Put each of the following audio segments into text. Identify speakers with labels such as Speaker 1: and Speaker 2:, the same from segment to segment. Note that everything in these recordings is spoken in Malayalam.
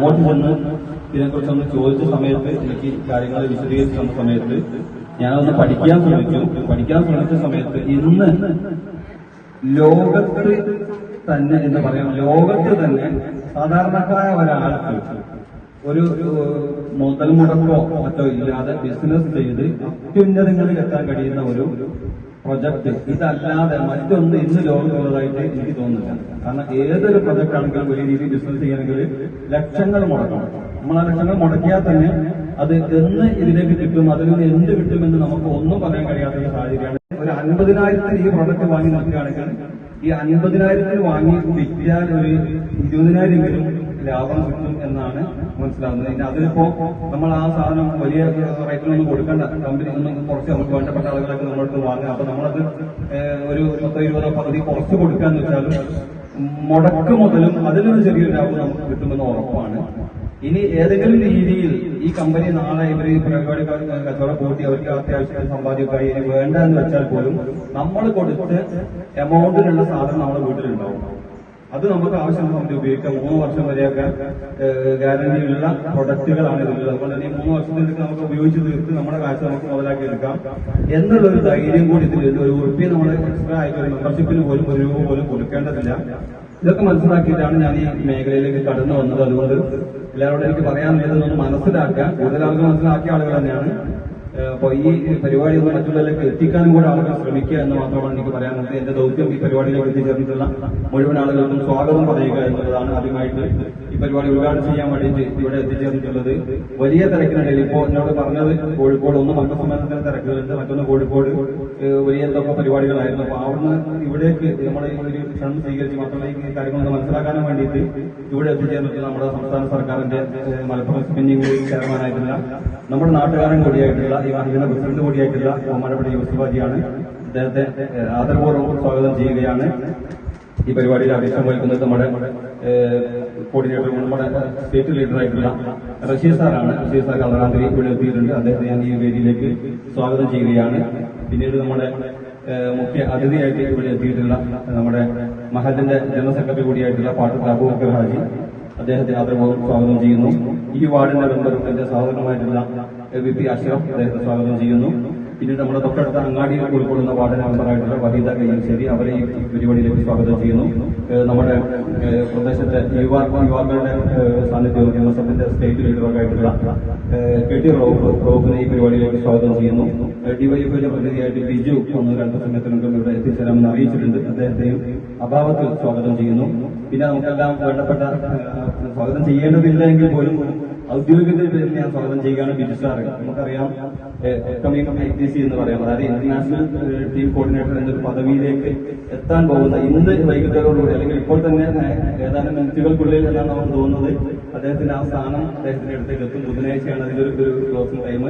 Speaker 1: അങ്ങോട്ട് ചെന്ന് ഇതിനെക്കുറിച്ചൊന്ന് ചോദിച്ച സമയത്ത് എനിക്ക് കാര്യങ്ങൾ വിശദീകരിച്ച് സമയത്ത് ഞാനൊന്ന് പഠിക്കാൻ ശ്രമിച്ചു പഠിക്കാൻ ശ്രമിച്ച സമയത്ത് ഇന്ന് ലോകത്ത് തന്നെ എന്ന് പറയാം. ലോകത്ത് തന്നെ സാധാരണക്കാരായ ഒരാൾക്ക് ഒരു മുതൽ മുടക്കോ മറ്റോ ഇല്ലാതെ ബിസിനസ് ചെയ്ത് അത്യുന്നതങ്ങളിൽ എത്താൻ കഴിയുന്ന ഒരു പ്രൊജക്ട്. ഇതല്ലാതെ മറ്റൊന്ന് ഇന്ന് ലോകത്തുള്ളതായിട്ട് എനിക്ക് തോന്നുന്നില്ല. കാരണം ഏതൊരു പ്രൊജക്ട് ആണെങ്കിലും വലിയ രീതിയിൽ ബിസിനസ് ചെയ്യണമെങ്കിൽ ലക്ഷങ്ങൾ മുടക്കണം. നമ്മൾ ആ ലക്ഷങ്ങൾ മുടക്കിയാൽ തന്നെ അത് എന്ന് ഇതിലേക്ക് കിട്ടും നിന്ന് എന്ത് കിട്ടുമെന്ന് നമുക്ക് ഒന്നും പറയാൻ കഴിയാത്ത ഒരു സാഹചര്യമാണ്. ഒരു അൻപതിനായിരത്തിന് ഈ പ്രൊഡക്റ്റ് വാങ്ങി നോക്കുകയാണെങ്കിൽ ഈ അൻപതിനായിരത്തിന് വാങ്ങി വിറ്റാൽ ഒരു ഇരുപതിനായിരമെങ്കിലും ലാഭം കിട്ടും എന്നാണ് മനസ്സിലാവുന്നത്. ഇനി അതിലിപ്പോ നമ്മൾ ആ സാധനം വലിയ റേറ്റിലൊന്നും കൊടുക്കേണ്ട. കമ്പനി ഒന്നും കുറച്ച് നമുക്ക് വേണ്ടപ്പെട്ട ആളുകളൊക്കെ നമ്മളടുത്ത് വാങ്ങുക. അപ്പൊ നമ്മളത് ഒരു പത്തോ ഇരുപതോ പകുതി കുറച്ച് കൊടുക്കാന്ന് വെച്ചാലും മുടക്ക് മുതലും അതിലൊരു ചെറിയൊരു ലാഭം നമുക്ക് കിട്ടുമെന്ന് ഉറപ്പാണ്. ഇനി ഏതെങ്കിലും രീതിയിൽ ഈ കമ്പനി നാളെ ഇവർ പരിപാടി കച്ചവടം കൂട്ടി അവർക്ക് അത്യാവശ്യം സമ്പാദ്യമൊക്കെ ഇനി വേണ്ട എന്ന് വെച്ചാൽ പോലും നമ്മൾ കൊടുത്ത് എമൗണ്ടിലുള്ള സാധനം നമ്മുടെ വീട്ടിലുണ്ടാവും. അത് നമുക്ക് ആവശ്യമുള്ള സമയത്ത് ഉപയോഗിക്കാം. മൂന്ന് വർഷം വരെയൊക്കെ ഗ്യാരണ്ടിയുള്ള പ്രൊഡക്റ്റുകളാണ് ഇതിലുള്ളത്. അതുപോലെ തന്നെ മൂന്ന് വർഷത്തിലേക്ക് നമുക്ക് ഉപയോഗിച്ച് തീർത്ത് നമ്മുടെ കാശ് നമുക്ക് മുതലാക്കി എടുക്കാം. എന്നുള്ള ഒരു ധൈര്യം കൂടി ഇതിലുണ്ട് ഒരു ഉറുപ്പിയെ നമ്മൾ എക്സ്ട്രാ ആയിട്ട് മെമ്പർഷിപ്പിന് പോലും ഒരു രൂപ പോലും കൊടുക്കേണ്ടതില്ല. ഇതൊക്കെ മനസ്സിലാക്കിയിട്ടാണ് ഞാൻ ഈ മേഖലയിലേക്ക് കടന്നു വന്നത്. അതുകൊണ്ട് എല്ലാവരോടും എനിക്ക് പറയാനുള്ളത് മനസ്സിലാക്കാൻ കൂടുതൽ ആളുകൾ മനസ്സിലാക്കിയ ആളുകൾ തന്നെയാണ്. ഏഹ് അപ്പൊ ഈ പരിപാടി ഒന്ന് മറ്റുള്ളവരിലേക്ക് എത്തിക്കാനും കൂടെ ആളുകൾ ശ്രമിക്കുക എന്ന് മാത്രമാണ് എനിക്ക് പറയാനുള്ളത്. എന്റെ ദൗത്യം ഈ പരിപാടിയിലേക്ക് എത്തിച്ചേർന്നിട്ടുള്ള മുഴുവൻ ആളുകൾക്കും സ്വാഗതം പറയുക എന്നുള്ളതാണ് ആദ്യമായിട്ട് പരിപാടി ഉദ്ഘാടനം ചെയ്യാൻ വേണ്ടിയിട്ട് ഇവിടെ എത്തിച്ചേർന്നിട്ടുള്ളത്. വലിയ തിരക്കിനിടയിൽ ഇപ്പോൾ എന്നോട് പറഞ്ഞത് കോഴിക്കോട് ഒന്ന് മന്ത്രിസമ്മേളനത്തിന് തിരക്കുകളുണ്ട് മറ്റൊന്ന് കോഴിക്കോട് വലിയ എന്തൊക്കെ പരിപാടികളായിരുന്നു. അപ്പൊ അവിടുന്ന് ഇവിടേക്ക് നമ്മുടെ ഈ ഒരു ക്ഷണം സ്വീകരിച്ച് മാത്രമല്ല ഈ കാര്യങ്ങളൊന്ന് മനസ്സിലാക്കാനും വേണ്ടിയിട്ട് ഇവിടെ എത്തിച്ചേർന്നിട്ടുള്ള നമ്മുടെ സംസ്ഥാന സർക്കാരിന്റെ മലപ്പുറം സ്പിന്നിംഗ് ചെയർമാനായിട്ടുള്ള നമ്മുടെ നാട്ടുകാരൻ കൂടിയായിട്ടുള്ള ഈ മഹിള പ്രസിഡന്റ് കൂടിയായിട്ടുള്ള ബഹുമാനപ്പെട്ട യൂസുഫാജിയാണ് അദ്ദേഹത്തെ ആദരപൂർവം സ്വാഗതം ചെയ്യുകയാണ്. ഈ പരിപാടിയിൽ അധ്യക്ഷം വഹിക്കുന്നത് നമ്മുടെ കോർഡിനേറ്റർ നമ്മുടെ സ്റ്റേറ്റ് ലീഡറായിട്ടുള്ള റഷീദ് സാറാണ്. റഷീദ് സാർ കളറാന്തിരി ഇവിടെ എത്തിയിട്ടുണ്ട്. അദ്ദേഹത്തെ ഞാൻ ഈ വേദിയിലേക്ക് സ്വാഗതം ചെയ്യുകയാണ്. പിന്നീട് നമ്മുടെ മുഖ്യ അതിഥിയായിട്ട് ഇവിടെ എത്തിയിട്ടുള്ള നമ്മുടെ മഹജന്റെ ജനറൽ സെക്രട്ടറി കൂടിയായിട്ടുള്ള പാട്ട അബൂബക്കർ ഹാജി അദ്ദേഹത്തെ ആദരവോധം സ്വാഗതം ചെയ്യുന്നു. ഈ വാർഡിന്റെ മെമ്പറും എന്റെ സഹോദരനുമായിട്ടുള്ള വി പി അഷ്റഫ് അദ്ദേഹത്തെ സ്വാഗതം ചെയ്യുന്നു. പിന്നീട് നമ്മുടെ തൊട്ടടുത്ത അങ്ങാടിയിൽ ഉൾക്കൊള്ളുന്ന വാർഡ് മെമ്പറായിട്ടുള്ള വനിത കയ്യശ്ശേരി അവരെ ഈ പരിപാടിയിലേക്ക് സ്വാഗതം ചെയ്യുന്നു. നമ്മുടെ പ്രദേശത്തെ യുവാ യുവാക്കളുടെ സാന്നിധ്യം എം എസ് എഫിന്റെ സ്റ്റേറ്റ് ഏഹ് കെ ടി റോഫ് റോഫിനെ ഈ പരിപാടിയിലേക്ക് സ്വാഗതം ചെയ്യുന്നു. ഡിവൈഎഫിന്റെ പ്രതിനിധിയായിട്ട് ബിജു ഒന്ന് രണ്ട് സമയത്തിനും ഇവിടെ എത്തിച്ചേരാമെന്ന് അറിയിച്ചിട്ടുണ്ട്. അദ്ദേഹത്തെയും അഭാവത്തിൽ സ്വാഗതം ചെയ്യുന്നു. പിന്നെ നമുക്കെല്ലാം വേണ്ടപ്പെട്ട സ്വാഗതം ചെയ്യേണ്ടതില്ല എങ്കിൽ പോലും പേരിൽ ഞാൻ സ്വാഗതം ചെയ്യുകയാണ് ബിജു സാർ നമുക്കറിയാം കമ്മിങ് ഐ ടി സി എന്ന് പറയാം അതായത് ഇന്റർനാഷണൽ ടീം കോർഡിനേറ്റർ എന്നൊരു പദവിയിലേക്ക് എത്താൻ പോകുന്ന ഇന്ന് വൈകിട്ടോടുകൂടി അല്ലെങ്കിൽ ഇപ്പോൾ തന്നെ ഏതാനും മിനിറ്റുകൾക്കുള്ളിൽ എന്നാണ് നമുക്ക് തോന്നുന്നത് അദ്ദേഹത്തിന്റെ ആ സ്ഥാനം അദ്ദേഹത്തിന്റെ അടുത്തേക്ക് എത്തും. ബുധനാഴ്ചയാണ് അതിന്റെ ഒരു ക്ലോസിംഗ് ടൈം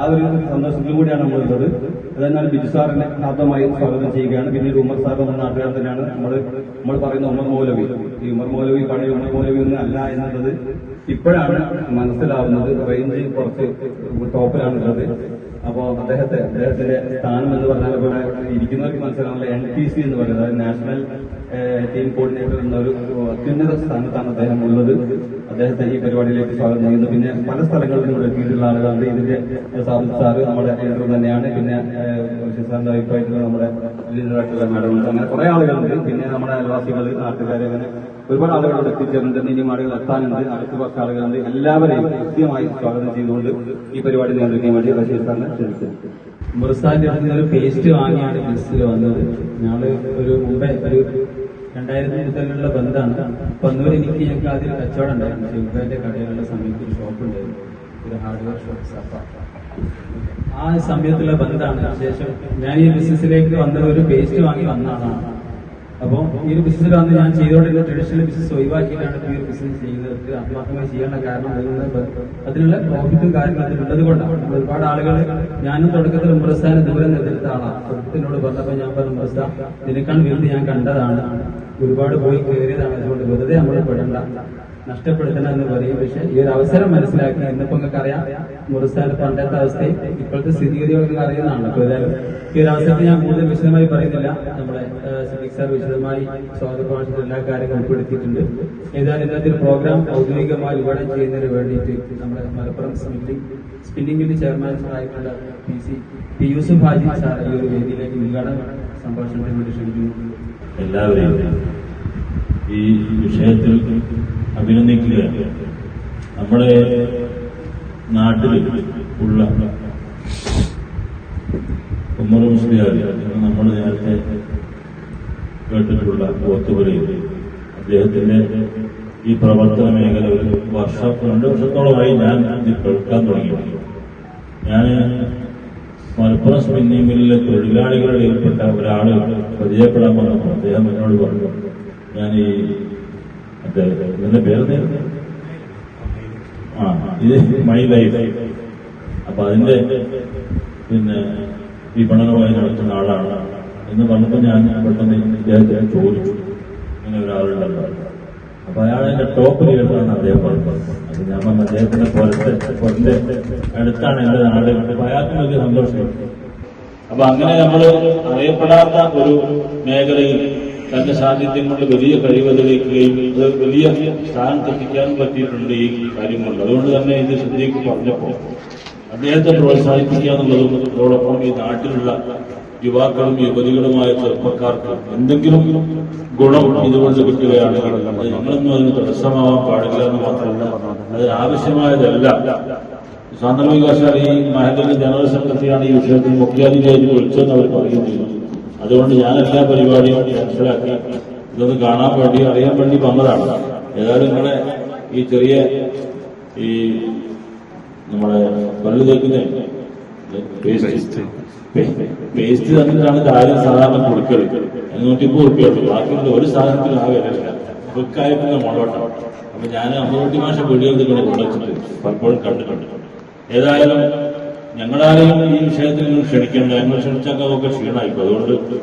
Speaker 1: ആ ഒരു സന്തോഷത്തിലും കൂടിയാണ് നമ്മളുള്ളത്. അതെന്നാൽ ബിജു സാറിനെ ആദ്യമായി സ്വാഗതം ചെയ്യുകയാണ്. പിന്നീട് ഉമർ സാർ എന്ന നാട്ടുകാർ തന്നെയാണ്. നമ്മൾ നമ്മൾ പറയുന്ന ഉമർ മൗലവി. ഈ ഉമർ മൗലവി പഴയ ഉമർ മൗലവി ഒന്നും അല്ല എന്നുള്ളത് ഇപ്പോഴാണ് മനസ്സിലാവുന്നത് റേഞ്ച് കുറച്ച് ടോപ്പിലാണുള്ളത്. അപ്പോ അദ്ദേഹത്തെ അദ്ദേഹത്തിന്റെ സ്ഥാനം എന്ന് പറഞ്ഞാൽ ഇവിടെ ഇരിക്കുന്നവർക്ക് മനസ്സിലാവില്ല എൻ പി സി എന്ന് പറയുന്നത് നാഷണൽ ടീം കോർഡിനേറ്റർ എന്നൊരു അത്യുന്നത സ്ഥാനത്താണ് അദ്ദേഹം ഉള്ളത്. അദ്ദേഹത്തെ ഈ പരിപാടിയിലേക്ക് സ്വാഗതം ചെയ്യുന്നു. പിന്നെ പല സ്ഥലങ്ങളിൽ ഇവിടെ എത്തിയിട്ടുള്ള ആളുകളുണ്ട് ഇതിന്റെ സാബിത് സാറ് നമ്മുടെ ലീഡർ തന്നെയാണ്. പിന്നെ സാറിന്റെ അഭിപ്രായത്തിൽ നമ്മുടെ ലീഡറായിട്ടുള്ള മാഡം ഉണ്ട്. അങ്ങനെ കുറെ ആളുകളുണ്ട്. പിന്നെ നമ്മുടെ അയൽവാസികൾ നാട്ടുകാർ അങ്ങനെ ഒരുപാട് ആളുകളോട് എത്തിച്ചേർന്നിട്ടുണ്ട്. ഇനിയും ആളുകൾ എത്താനുണ്ട്. അടുത്ത കുറച്ച് ആളുകളുണ്ട്. എല്ലാവരെയും കൃത്യമായി സ്വാഗതം ചെയ്തുകൊണ്ട് ഈ പരിപാടി നിയന്ത്രിക്കാൻ വേണ്ടി ബഷീർ സാറിനെ ക്ഷണിച്ചു
Speaker 2: മുർസാന്റെ ഒരു പേസ്റ്റ് വാങ്ങിയാണ് ബസ്സിൽ വന്നത്. ഞങ്ങൾ ഒരു മുമ്പേ ഒരു രണ്ടായിരത്തി മുതലുള്ള ബന്ധമാണ് പന്നൂർ എനിക്ക് ഞങ്ങൾക്ക് ആദ്യം കച്ചവടം ഉണ്ടായിരുന്നു. ശിവന്റെ കടയിലുള്ള സമയത്ത് ഒരു ഷോപ്പ് ഉണ്ടായിരുന്നു. ഒരു ഹാർഡ്വെയർ ഷോപ്പ് സഫ ആ സമയത്തുള്ള ബന്ധമാണ് ശേഷം ഞാൻ ഈ ബിസിനസ്സിലേക്ക് വന്ന ഒരു പേസ്റ്റ് വാങ്ങി വന്നതാണ് അപ്പോൾ ഈ ഒരു ബിസിനസ് വന്ന് ഞാൻ ചെയ്തുകൊണ്ടിരുന്ന ട്രഡീഷണൽ ബിസിനസ് ഒഴിവാക്കിയിട്ടാണ് ഈ ഒരു ബിസിനസ് ചെയ്യുന്നത്. ആത്മാർത്ഥമായി ചെയ്യാനുള്ള കാരണം അതിനുള്ള അതിനുള്ള പ്രോഫിറ്റും കാര്യങ്ങളും അതിലുള്ളത് കൊണ്ടാണ്. ഒരുപാട് ആളുകൾ ഞാനും തുടക്കത്തിൽ ഉമ്രസ്ഥാനെ ദൂരം എതിർത്ത ആളാണ്. പറഞ്ഞപ്പോൾ ഞാൻ പറഞ്ഞു ഉമ്രസ്ഥ നിനക്കാൻ വീണ്ടും ഞാൻ കണ്ടതാണ്. ഒരുപാട് പോയി കയറിയതാണ്. അതുകൊണ്ട് വെറുതെ നമ്മൾ പെടണ്ട. നഷ്ടപ്പെടുത്തണം എന്ന് പറയും പക്ഷെ ഈ ഒരു അവസരം മനസ്സിലാക്കി ഇന്നിപ്പോ നിങ്ങൾക്ക് അറിയാം മുറിസ്ഥാനത്ത് പണ്ടത്തെ അവസ്ഥയും ഇപ്പോഴത്തെ സ്ഥിതിഗതികളൊക്കെ അറിയുന്നതാണ്. അപ്പൊ ഏതായാലും ഈ ഒരു അവസരത്തിൽ ഞാൻ കൂടുതൽ വിശദമായി പറയുന്നില്ല. നമ്മുടെ സിദ്ദിഖ് സാർ വിശദമായി സ്വാഗത എല്ലാ കാര്യങ്ങളും ഉൾപ്പെടുത്തിയിട്ടുണ്ട്. ഏതായാലും ഇന്നത്തെ പ്രോഗ്രാം ഔദ്യോഗികമായി ഉടൻ ചെയ്യുന്നതിന് വേണ്ടിയിട്ട് നമ്മുടെ മലപ്പുറം സ്പിന്നിംഗ് സ്പിന്നിംഗിന്റെ ചെയർമാൻ ആയിട്ടുള്ള P C P Yusuf Haji sir ഈ ഒരു വേദിയിലേക്ക് ഉദ്ഘാടനം സംഭാഷണത്തിന് വേണ്ടി ക്ഷണിക്കുന്നു.
Speaker 3: എല്ലാവരെയും ഈ വിഷയത്തിൽ അഭിനന്ദിക്കുക. നമ്മുടെ നാട്ടിൽ ഉള്ള ഉമ്മർ മുസ്ലിയാർ എന്ന് നമ്മൾ നേരത്തെ കേട്ടിട്ടുള്ള പോത്തുപുരയിൽ അദ്ദേഹത്തിന്റെ ഈ പ്രവർത്തന മേഖല ഒരു വർഷം രണ്ട് വർഷത്തോളമായി ഞാൻ ഇത് കേൾക്കാൻ തുടങ്ങി ഞാൻ മലപ്പുറം സ്പിന്നിംഗ് മില്ലിലെ തൊഴിലാളികളിൽ ഏർപ്പെട്ട ഒരാൾ പരിചയപ്പെടാൻ വന്നപ്പോൾ അദ്ദേഹം എന്നോട് പറഞ്ഞു ഞാൻ ഈ മറ്റേ ഇതിന്റെ പേര്? ആ ഇത് മൈ ലൈഫ് അപ്പൊ അതിന്റെ പിന്നെ വിപണനമായി നടത്തുന്ന ആളാണ്. എന്ന് പറഞ്ഞപ്പോൾ ഞാൻ പെട്ടെന്ന് ഇദ്ദേഹത്തിന് ചോദിച്ചു. അങ്ങനെ ഒരാളുണ്ടല്ലോ. അപ്പൊ അയാൾ എന്റെ ടോപ്പ് ലീഡറാണ് അദ്ദേഹം പറഞ്ഞത് അത് ഞാൻ പറഞ്ഞ അദ്ദേഹത്തിന്റെ പുറത്തെ പുറത്തെ അടുത്താണ് എന്റെ നാട്. അപ്പൊ അയാൾക്ക് വലിയ സന്തോഷം അപ്പൊ അങ്ങനെ നമ്മൾ അറിയപ്പെടാത്ത ഒരു മേഖലയിൽ തന്റെ സാന്നിധ്യം കൊണ്ട് വലിയ കഴിവ് തെളിയിക്കുകയും അത് വലിയ സ്ഥാനത്തെത്തിക്കാനും പറ്റിയിട്ടുണ്ട് ഈ കാര്യം കൊണ്ട്. അതുകൊണ്ട് തന്നെ ഇത് ശ്രദ്ധയ്ക്ക് പറഞ്ഞപ്പോൾ അദ്ദേഹത്തെ പ്രോത്സാഹിപ്പിക്കുക എന്നുള്ളതും അതോടൊപ്പം ഈ നാട്ടിലുള്ള യുവാക്കളും യുവതികളുമായ ചെറുപ്പക്കാർക്ക് എന്തെങ്കിലും ഗുണം ഇതുകൊണ്ട് അത് ഞങ്ങളൊന്നും അതിന് തടസ്സമാവാൻ പാടില്ല എന്ന് മാത്രമല്ല അത് ആവശ്യമായതല്ല. സാന്ദർഭികവശാൽ ഈ മഹലിന്റെ ജനറൽ സെക്രട്ടറിയാണ് ഈ വിഷയത്തിൽ മുഖ്യാധികാരി വിളിച്ചതെന്ന് അവർ പറയുന്നു അതുകൊണ്ട് ഞാൻ എല്ലാ പരിപാടിയും മനസ്സിലാക്കി. ഇതൊന്ന് കാണാൻ വേണ്ടി അറിയാൻ വേണ്ടി വന്നതാണ്. ഏതായാലും നിങ്ങളെ ഈ ചെറിയ ഈ നമ്മളെ പല്ല് തേക്കുന്ന പേസ്റ്റ്. പേസ്റ്റ്. തന്നിട്ടാണ് കാര്യം സാധാരണ കൊടുക്കൽ നൂറ്റിപ്പത് റുപ്യുള്ളൂ ബാക്കിയുള്ള ഒരു സാധനത്തിൽ ആ വിലയില്ല. ബുക്കായപ്പോൾ മുളവട്ടം അപ്പൊ ഞാൻ അമ്പത് മാഷ വീഡിയോ കൊണ്ടുവച്ചിട്ട് പലപ്പോഴും കണ്ടിട്ടുണ്ട് ഏതായാലും ഞങ്ങളാരെയും ഈ വിഷയത്തിൽ നിന്ന് ക്ഷണിക്കേണ്ട ഞങ്ങൾ ക്ഷണിച്ചൊക്കെ അതൊക്കെ ക്ഷീണമായിപ്പോ അതുകൊണ്ട്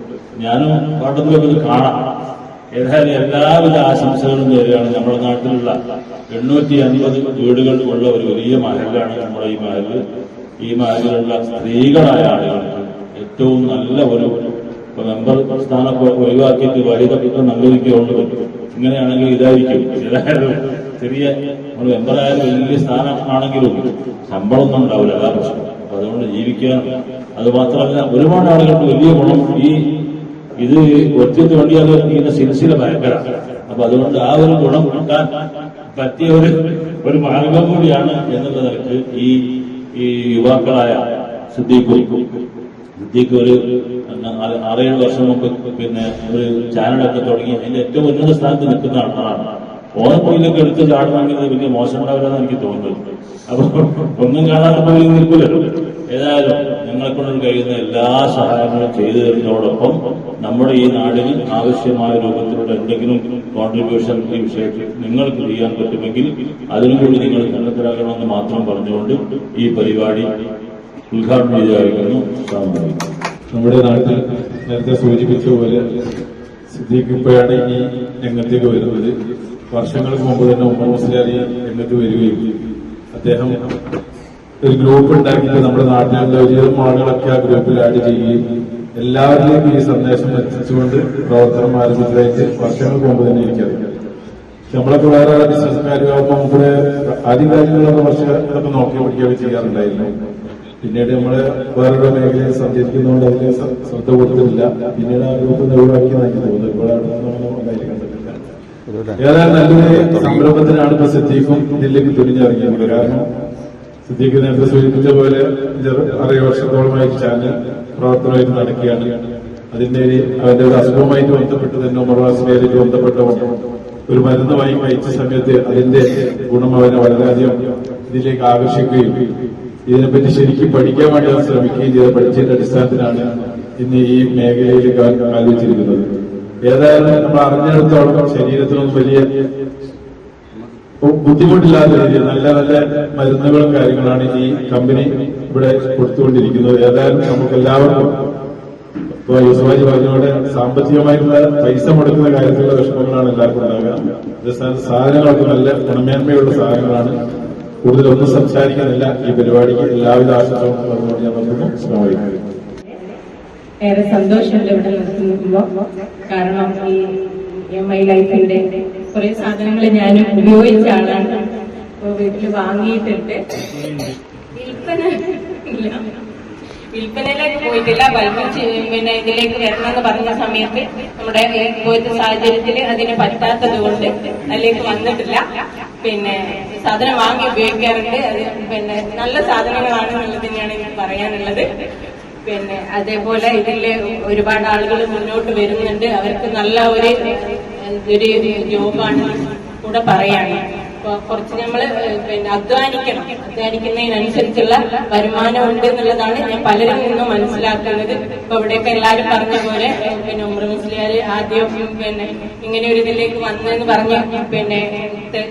Speaker 3: ഞാനും പാട്ടത്തിലൊക്കെ ഇത് കാണാം. ഏതായാലും എല്ലാവിധ ആശംസകളും നേരുകയാണ് നമ്മുടെ നാട്ടിലുള്ള എണ്ണൂറ്റി അൻപത് വീടുകൾ ഉള്ള ഒരു വലിയ മഹലാണ് നമ്മുടെ ഈ മഹൽ. ഈ മഹലിലുള്ള സ്ത്രീകളായ ആളുകൾക്ക് ഏറ്റവും നല്ല ഒരു മെമ്പർ സ്ഥാനമൊക്കെ ഒഴിവാക്കിയിട്ട് വലുതൊക്കെ നല്ലതൊക്കെ ഉള്ളത് ഇങ്ങനെയാണെങ്കിൽ ഇതായിരിക്കും. ഏതായാലും ചെറിയ നമ്മൾ മെമ്പറായാലും വലിയ സ്ഥാനം ആണെങ്കിലും ശമ്പളമൊന്നും ഉണ്ടാവില്ല അതാ പ്രശ്നം. അതുകൊണ്ട് ജീവിക്കാൻ അത് മാത്രമല്ല ഒരുപാട് ആളുകൾക്ക് വലിയ ഗുണം. ഈ ഇത് ഒറ്റത്ത് വേണ്ടിയാൽ ഇങ്ങനെ സിൽസില ഭയങ്കര അപ്പൊ അതുകൊണ്ട് ആ ഒരു ഗുണം കിട്ടാൻ പറ്റിയ ഒരു ഒരു മാർഗം കൂടിയാണ് എന്നുള്ള നിലയ്ക്ക് ഈ ഈ യുവാക്കളായ സിദ്ദീഖ്. സിദ്ദീഖ് ഒരു ആറ് ആറേഴ് വർഷം മുമ്പ് പിന്നെ ഒരു ചാനലൊക്കെ തുടങ്ങി അതിന്റെ ഏറ്റവും ഉന്നത സ്ഥാനത്ത് നിൽക്കുന്ന ആളാണ്. ഓണപ്പോയിലൊക്കെ എടുത്ത് ചാടുന്നെങ്കിൽ വലിയ മോശം ഉണ്ടാവില്ലെന്ന് എനിക്ക് തോന്നുന്നത്. അപ്പൊ ഒന്നും കാണാതെ പോയി നിൽക്കില്ലല്ലോ ഏതായാലും ഞങ്ങളെ കൊണ്ട് കഴിയുന്ന എല്ലാ സഹായങ്ങളും ചെയ്തു തരുന്നതോടൊപ്പം നമ്മുടെ ഈ നാടിന് ആവശ്യമായ രൂപത്തിലുള്ള എന്തെങ്കിലും കോൺട്രിബ്യൂഷൻ ഈ വിഷയത്തിൽ നിങ്ങൾക്ക് ചെയ്യാൻ പറ്റുമെങ്കിൽ അതിനും കൂടി നിങ്ങൾ കണ്ടെത്തരാകണമെന്ന് മാത്രം പറഞ്ഞുകൊണ്ട് ഈ പരിപാടി ഉദ്ഘാടനം ചെയ്തായിരിക്കുന്നു
Speaker 4: നമ്മുടെ നാട്ടിൽ നേരത്തെ സൂചിപ്പിച്ച പോലെ സിദ്ദീഖ് ഇപ്പോഴാണ് ഈ രംഗത്തേക്ക് വരുന്നത്. വർഷങ്ങൾക്ക് മുമ്പ് തന്നെ ഉമ്മർ മുസ്ലിയാർ ഈ രംഗത്ത് വരികയും അദ്ദേഹം ഒരു ഗ്രൂപ്പ് ഉണ്ടാക്കിയിട്ട് നമ്മുടെ നാട്ടിലുള്ള ഒരുവിധം ആളുകളൊക്കെ ആ ഗ്രൂപ്പിൽ ആഡ് ചെയ്യുകയും എല്ലാവരിലേക്കും ഈ സന്ദേശം എത്തിച്ചുകൊണ്ട് പ്രവർത്തനം ആരംഭിച്ചതായിട്ട് വർഷങ്ങൾക്ക് മുമ്പ് തന്നെ എനിക്കറിയാം നമ്മളൊക്കെ വേറെ ബിസിനസ്സുകാരുമാകുമ്പോൾ നമ്മുടെ ആദ്യം കാര്യങ്ങളൊക്കെ വർഷങ്ങളൊക്കെ നോക്കി പഠിക്കുകയൊക്കെ ചെയ്യാറുണ്ടായിരുന്നു. പിന്നീട് നമ്മൾ വേറൊരു മേഖലയിൽ സഞ്ചരിക്കുന്നതുകൊണ്ട് അതിന് ശ്രദ്ധ കൊടുത്തിട്ടില്ല പിന്നീട് ആ ഗ്രൂപ്പ് ഒഴിവാക്കി എനിക്ക് തോന്നുന്നു ഇപ്പോൾ അവിടെ കണ്ടിട്ടില്ല. ഏതായാലും നല്ലൊരു സംരംഭത്തിനാണ് ഇപ്പൊ സത്യീഫും ഇതിലേക്ക് തുനിഞ്ഞിറങ്ങിയത് കാരണം സിദ്ദീഖ് നേരത്തെ സൂചിപ്പിച്ച പോലെ അറേ വർഷത്തോളമായി ചാനൽ പ്രവർത്തനമായിട്ട് നടക്കുകയാണ്. അതിന്റെ അവന്റെ ഒരു അസുഖവുമായിട്ട് ബന്ധപ്പെട്ട് തന്നെ ഉമർവാസിനായിട്ട് ബന്ധപ്പെട്ട ഒരു മരുന്ന് വാങ്ങി കഴിച്ച സമയത്ത് അതിന്റെ ഗുണം അവനെ വളരെയധികം ഇതിലേക്ക് ആകർഷിക്കുകയും ഇതിനെപ്പറ്റി ശരിക്കും പഠിക്കാൻ വേണ്ടി അവൻ ശ്രമിക്കുകയും ചെയ്ത പഠിച്ചതിന്റെ അടിസ്ഥാനത്തിലാണ് ഇന്ന് ഈ മേഖലയിൽ ആലോചിച്ചിരിക്കുന്നത് ഏതായാലും നമ്മൾ അറിഞ്ഞിടത്തോളം ശരീരത്തിനൊന്നും വലിയ ബു- ബുദ്ധിമുട്ടില്ലാത്ത രീതിയിൽ നല്ല നല്ല മരുന്നുകളും കാര്യങ്ങളാണ് ഈ കമ്പനി ഇവിടെ കൊടുത്തുകൊണ്ടിരിക്കുന്നത്. ഏതായാലും നമുക്ക് എല്ലാവർക്കും
Speaker 5: ഇപ്പൊ യൂസുഫാജി പറഞ്ഞോടെ സാമ്പത്തികമായിട്ടുള്ള പൈസ മുടക്കുന്ന കാര്യത്തിലുള്ള വിഷമങ്ങളാണ് എല്ലാവർക്കും ഉണ്ടാകുക അതേസമയം സാധനങ്ങളൊക്കെ നല്ല ഗുണമേന്മയുള്ള സാധനങ്ങളാണ്. കൂടുതലൊന്നും സംസാരിക്കുന്നില്ല. ഈ പരിപാടിക്ക് എല്ലാവിധ ആശംസകളും പറഞ്ഞുകൊണ്ട് ഞാൻ നമുക്ക് ശ്രമിക്കുന്നു
Speaker 6: ഏറെ സന്തോഷമുണ്ട് ഇവിടെ നിൽക്കുമ്പോ കാരണം ഈ എം ഐ ലൈഫിന്റെ കുറെ സാധനങ്ങൾ ഞാൻ ഉപയോഗിച്ച ആളാണ്. അപ്പൊ വീട്ടിൽ വാങ്ങിയിട്ടുണ്ട്. വിൽപ്പന വിൽപ്പനയിലേക്ക് പോയിട്ടില്ല. ബൾബ് പിന്നെ ഇതിലേക്ക് വരണമെന്ന് പറഞ്ഞ സമയത്ത് നമ്മുടെ പോയത്തെ സാഹചര്യത്തിൽ അതിന് പറ്റാത്തത് കൊണ്ട് അതിലേക്ക് വന്നിട്ടില്ല. പിന്നെ സാധനം വാങ്ങി ഉപയോഗിക്കാറുണ്ട്. അത് പിന്നെ നല്ല സാധനങ്ങളാണ് എന്നുള്ളത് തന്നെയാണ് എനിക്ക് പറയാനുള്ളത്. പിന്നെ അതേപോലെ ഇതിൽ ഒരുപാട് ആളുകൾ മുന്നോട്ട് വരുന്നുണ്ട്. അവർക്ക് നല്ല ഒരു ഒരു ജോബാണ് കൂടെ അപ്പൊ കുറച്ച് നമ്മൾ പിന്നെ അധ്വാനിക്കണം. അധ്വാനിക്കുന്നതിനനുസരിച്ചുള്ള വരുമാനം ഉണ്ട് എന്നുള്ളതാണ് ഞാൻ പലരിൽ നിന്നും മനസ്സിലാക്കുന്നത്. ഇപ്പൊ ഇവിടെയൊക്കെ എല്ലാവരും പറഞ്ഞ പോലെ പിന്നെ ഉമ്ര മുസ്ലിയാര് ആദ്യം പിന്നെ ഇങ്ങനെ ഒരു ഇതിലേക്ക് വന്നെന്ന് പറഞ്ഞ് പിന്നെ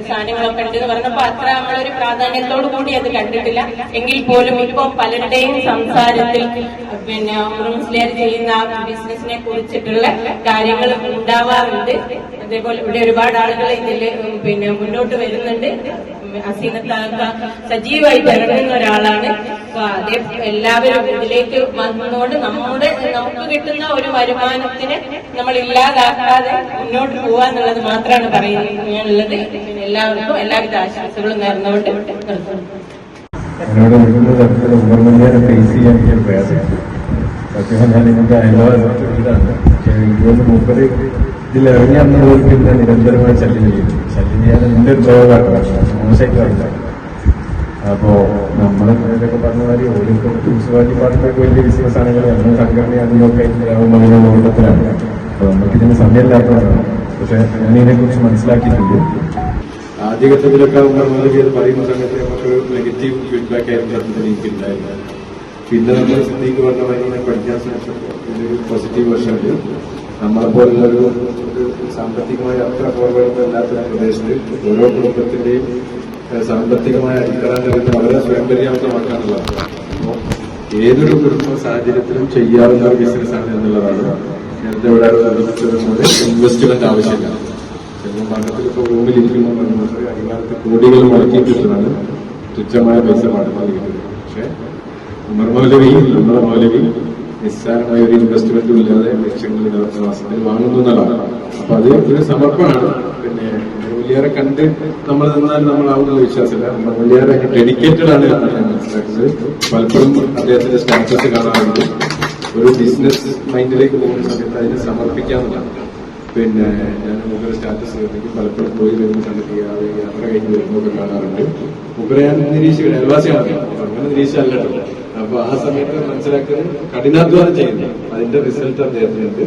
Speaker 6: സാധനങ്ങളൊക്കെ ഉണ്ടെന്ന് പറഞ്ഞപ്പോ അത്ര നമ്മളൊരു പ്രാധാന്യത്തോടു കൂടി അത് കണ്ടിട്ടില്ല. എങ്കിൽ പോലും ഇപ്പൊ പലരുടെയും സംസാരത്തിൽ പിന്നെ ഉമ്ര മുസ്ലിയാർ ചെയ്യുന്ന ബിസിനസിനെ കുറിച്ചിട്ടുള്ള കാര്യങ്ങൾ ഉണ്ടാവാറുണ്ട്. അതേപോലെ ഇവിടെ ഒരുപാട് ആളുകൾ ഇതിൽ പിന്നെ മുന്നോട്ട് വരുന്നുണ്ട്. അസീനത്താക്ക സജീവമായി ഇറങ്ങുന്ന ഒരാളാണ്. അപ്പൊ അതേ എല്ലാവരും ഇതിലേക്ക് വന്നുകൊണ്ട് നമ്മുടെ നമുക്ക് കിട്ടുന്ന ഒരു വരുമാനത്തിന് നമ്മൾ ഇല്ലാതാക്കാതെ മുന്നോട്ട് പോവാ എന്നുള്ളത് മാത്രമാണ് പറയുന്നത് എല്ലാവർക്കും എല്ലാവിധ ആശംസകളും നേർന്നുകൊണ്ട്
Speaker 7: എന്നോട് വിവിധ തരത്തിൽ ഉമ്മർമന്യാനെ ഫേസ് ചെയ്യാൻ എനിക്ക് പ്രയാസമുണ്ട്. സത്യം പറഞ്ഞാൽ ഇതിന്റെ അയൽവാസ ഇതാണ് പക്ഷേ എനിക്ക് തോന്നുന്നു മൂപ്പര് ഇതിൽ ഇറങ്ങി അന്ന് പോലും പിന്നെ നിരന്തരമായി ശല്യം ചെയ്യും ശല്യം ചെയ്യാതെ എന്റെ ഒരു ദ്രോഹമാക്കണം മോശമായിട്ട് അപ്പോ നമ്മൾ ഇതൊക്കെ പറഞ്ഞ മാതിരി ഓരോരുത്തർ മുനിസിപ്പാലിറ്റി പാർട്ടിയൊക്കെ വലിയ ബിസിനസ് ആണെങ്കിൽ നമ്മൾ സംഘടന അതിനൊക്കെ ആവുമ്പോൾ ഓട്ടത്തിലാണ് അപ്പൊ നമുക്കിതിന് സമയമില്ലാത്തതാണ് പക്ഷെ ഞാൻ ഇതിനെക്കുറിച്ച് മനസ്സിലാക്കിയിട്ടുണ്ട്
Speaker 5: ആദ്യഘട്ടത്തിലൊക്കെ നമ്മൾ ചെയ്ത് പറയുന്ന സമയത്ത് നമുക്ക് നെഗറ്റീവ് ഫീഡ്ബാക്ക് ആയിരുന്നു സത്യത്തിൽ എനിക്ക് ഉണ്ടായിരുന്നത്. പിന്നെ നമ്മൾ സിദ്ദീഖ് പറഞ്ഞ മാതിരി പഠിക്കാൻ ശ്രമിച്ചപ്പോൾ ഇതിനൊരു പോസിറ്റീവ് വശമുണ്ട് നമ്മളെപ്പോലുള്ളൊരു സാമ്പത്തികമായ അത്ര ഫോർവേഡ് അല്ലാത്ത പ്രദേശത്ത് ഓരോ കുടുംബത്തിന്റെയും സാമ്പത്തികമായ അടിത്തറ നിറഞ്ഞ വളരെ സ്വയം പര്യാപ്തമാക്കാനുള്ളതാണ് ഏതൊരു കുടുംബ സാഹചര്യത്തിലും ചെയ്യാവുന്ന ഒരു ബിസിനസ്സാണ് എന്നുള്ളതാണ് നേരത്തെ ഇവിടെ നിർമ്മിച്ചതുപോലെ ഇൻവെസ്റ്റ്മെന്റ് ആവശ്യമില്ല. ചിലപ്പോൾ ഭാഗത്തിൽ ഇപ്പോൾ റൂമിലിരിക്കുന്ന പറഞ്ഞത് അടികാലത്ത് കോടികൾ മുടക്കിയിട്ടിട്ടാണ് തുച്ഛമായ പൈസ പാടുന്നത് പക്ഷേ ഉമർ മൗലവി നമ്മുടെ മൗലവി നിസ്സാരമായ ഒരു ഇൻവെസ്റ്റ്മെന്റും ഇല്ലാതെ ലക്ഷങ്ങൾ വാസത്തിൽ വാങ്ങുന്നു എന്നുള്ളതാണ് അപ്പൊ അത് ഒരു സമർപ്പണമാണ്. പിന്നെ വലിയേറെ കണ്ട് നമ്മൾ നിന്നാൽ നമ്മളാവുന്ന വിശ്വാസമില്ല. നമ്മൾ വലിയേറെ ഡെഡിക്കേറ്റഡ് ആണ് മനസ്സിലാക്കുന്നത്. പലപ്പോഴും അദ്ദേഹത്തിന്റെ സ്റ്റാറ്റസ് കാണാറുണ്ട്. ഒരു ബിസിനസ് മൈൻഡിലേക്ക് പോകുന്ന സമയത്ത് അതിനെ സമർപ്പിക്കാമെന്നാണ് പിന്നെ ഞാൻ മുഖ്യ സ്റ്റാറ്റസ് കണ്ടെങ്കിൽ പലപ്പോഴും പോയി വരുന്ന സമയത്ത് യാത്ര കഴിഞ്ഞ് വരുമ്പോൾ കാണാറുണ്ട്. മുഖ്യ ഞാൻ നിരീക്ഷിക്കണം അയൽവാസിയാണ് അങ്ങനെ നിരീക്ഷിച്ചല്ലോ അപ്പൊ ആ സമയത്ത് മനസ്സിലാക്കുന്നത് കഠിനാധ്വാനം ചെയ്യുന്നു. അതിന്റെ റിസൾട്ട് അദ്ദേഹത്തിനുണ്ട്.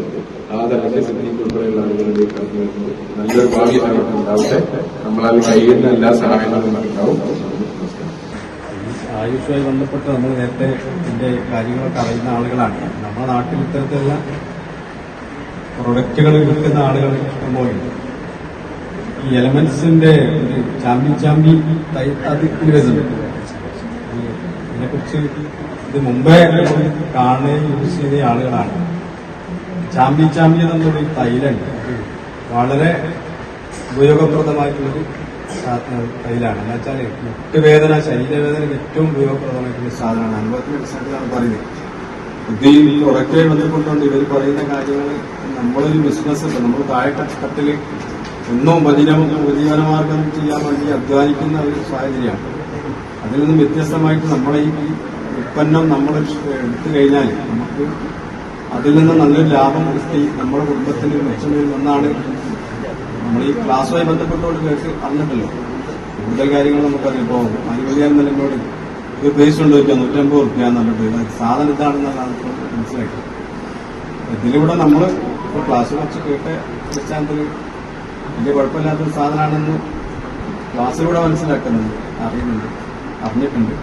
Speaker 5: ആ തലത്തിൽ സിദ്ധിക്ക് ഉൾപ്പെടെയുള്ള ആളുകളുടെ നല്ലൊരു ഭാവി ഉണ്ടാവട്ടെ നമ്മളാൽ കഴിയുന്ന എല്ലാ സഹായങ്ങളും ഉണ്ടാവും.
Speaker 8: ആയുഷുമായി ബന്ധപ്പെട്ട് നമ്മൾ നേരത്തെ ഇതിന്റെ കാര്യങ്ങളൊക്കെ അറിയുന്ന ആളുകളാണ്. നമ്മുടെ നാട്ടിൽ ഇത്തരത്തിലുള്ള പ്രൊഡക്റ്റുകൾ വിൽക്കുന്ന ആളുകൾ ഇഷ്ടംപോലെയുണ്ട് ഈ എലമെന്റ്സിന്റെ ഒരു ചാമ്പി ചാമ്പി തൈ അത് ഇതിനെക്കുറിച്ച് ഇത് മുമ്പേ കാണുകയും യൂസ് ചെയ്ത ആളുകളാണ്. ചാമ്പി ചാമ്പി എന്നുള്ളൊരു തൈലുണ്ട് വളരെ ഉപയോഗപ്രദമായിട്ടുള്ളൊരു തൈലാണ്. എന്ന് വെച്ചാൽ മുട്ടുവേദന ശരീരവേദനയ്ക്ക് ഏറ്റവും ഉപയോഗപ്രദമായിട്ടുള്ള സാധനമാണ്. അനുഭവത്തിന്റെ അടിസ്ഥാനത്തിലാണ് പറയുന്നത്. ഇത് ഈ ഉറക്കെ ബന്ധപ്പെട്ടുകൊണ്ട് ഇവർ പറയുന്ന കാര്യങ്ങൾ നമ്മളൊരു ബിസിനസ് ഉണ്ട് നമ്മൾ താഴെത്തട്ടിൽ ഒന്നും ഉപജീവനം ഉപജീവനമാർഗം ചെയ്യാൻ വേണ്ടി അധ്വാനിക്കുന്ന ഒരു സാഹചര്യമാണ്. അതിൽ നിന്നും വ്യത്യസ്തമായിട്ട് നമ്മളെ ഈ ഉൽപ്പന്നം നമ്മൾ എടുത്തു കഴിഞ്ഞാൽ നമുക്ക് അതിൽ നിന്ന് നല്ലൊരു ലാഭം കിട്ടി. നമ്മുടെ കുടുംബത്തിന് മെച്ചം വരുമെന്നാണ് നമ്മൾ ഈ ക്ലാസ്സുമായി ബന്ധപ്പെട്ടുകൊണ്ട് കേട്ട് അറിഞ്ഞിട്ടല്ലോ. കൂടുതൽ കാര്യങ്ങൾ നമുക്കറിയാം. ഇപ്പോൾ അനുമതിയാൻ എന്നോട് ഇത് പേസ് ഉണ്ട് വെച്ചാൽ നൂറ്റമ്പത് റുപ്യ എന്നിട്ട് ഇത് സാധനം ഇതാണെന്നാണ് ഇപ്പോൾ മനസ്സിലാക്കിയത് ഇതിലൂടെ നമ്മൾ ഇപ്പോൾ ക്ലാസ് വെച്ച് കേട്ട അടിസ്ഥാനത്തിൽ വലിയ കുഴപ്പമില്ലാത്തൊരു സാധനമാണെന്ന് ക്ലാസ്സിലൂടെ മനസ്സിലാക്കുന്നുണ്ട് അറിയുന്നുണ്ട്. അറിഞ്ഞിട്ടുണ്ട്.